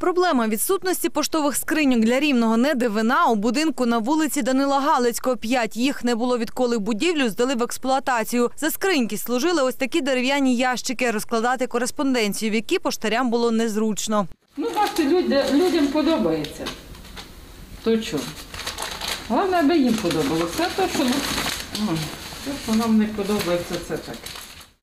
Проблема відсутності поштових скриньок для рівного не дивина у будинку на вулиці Данила Галицького. П'ять їх не було відколи будівлю здали в експлуатацію. За скриньки служили ось такі дерев'яні ящики розкладати кореспонденцію, в які поштарям було незручно. Ну, бачите, люди, людям подобається. То що? Головне, аби їм подобалося. То, що, ну, що нам не подобається, це так.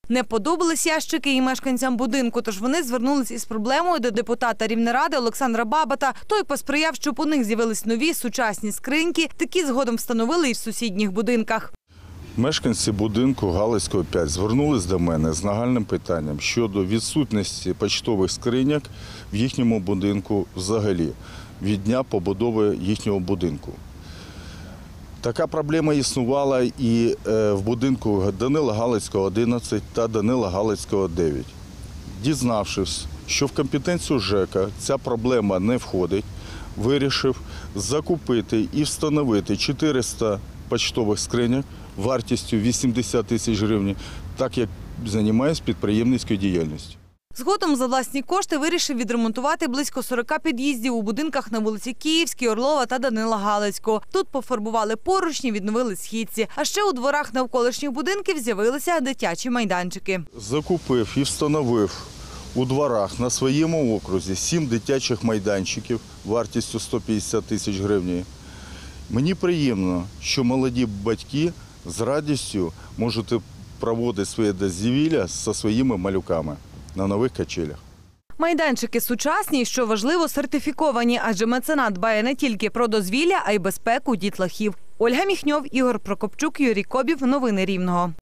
Не подобались ящики і мешканцям будинку, тож вони звернулись із проблемою до депутата Рівнеради Олександра Бабата. Той посприяв, щоб у них з'явились нові сучасні скриньки. Такі згодом встановили і в сусідніх будинках. Мешканці будинку Галицького 5 звернулись до мене з нагальним питанням щодо відсутності почтових скриньок в їхньому будинку взагалі від дня побудови їхнього будинку. Така проблема існувала і е, в будинку Данила Галицького 11 та Данила Галицького 9. Дізнавшись, що в компетенцію ЖЕКа ця проблема не входить, вирішив закупити і встановити 400 почтових скриньок вартістю 80 тисяч гривень, так як займаюся підприємницькою діяльністю. Згодом за власні кошти вирішив відремонтувати близько 40 під'їздів у будинках на вулиці Київській, Орлова та Данила Галицького. Тут пофарбували поручні, відновили східці. А ще у дворах навколишніх будинків з'явилися дитячі майданчики. Закупив і встановив у дворах на своєму окрузі сім дитячих майданчиків вартістю 150 тисяч гривень. Мені приємно, що молоді батьки з радістю можуть проводити своє дозвілля зі своїми малюками на нових качелях. Майданчики сучасні, що важливо, сертифіковані, адже меценат дбає не тільки про дозвілля, а й безпеку дітлахів. Ольга Міхньов, Ігор Прокопчук, Юрій Кобів. Новини Рівного.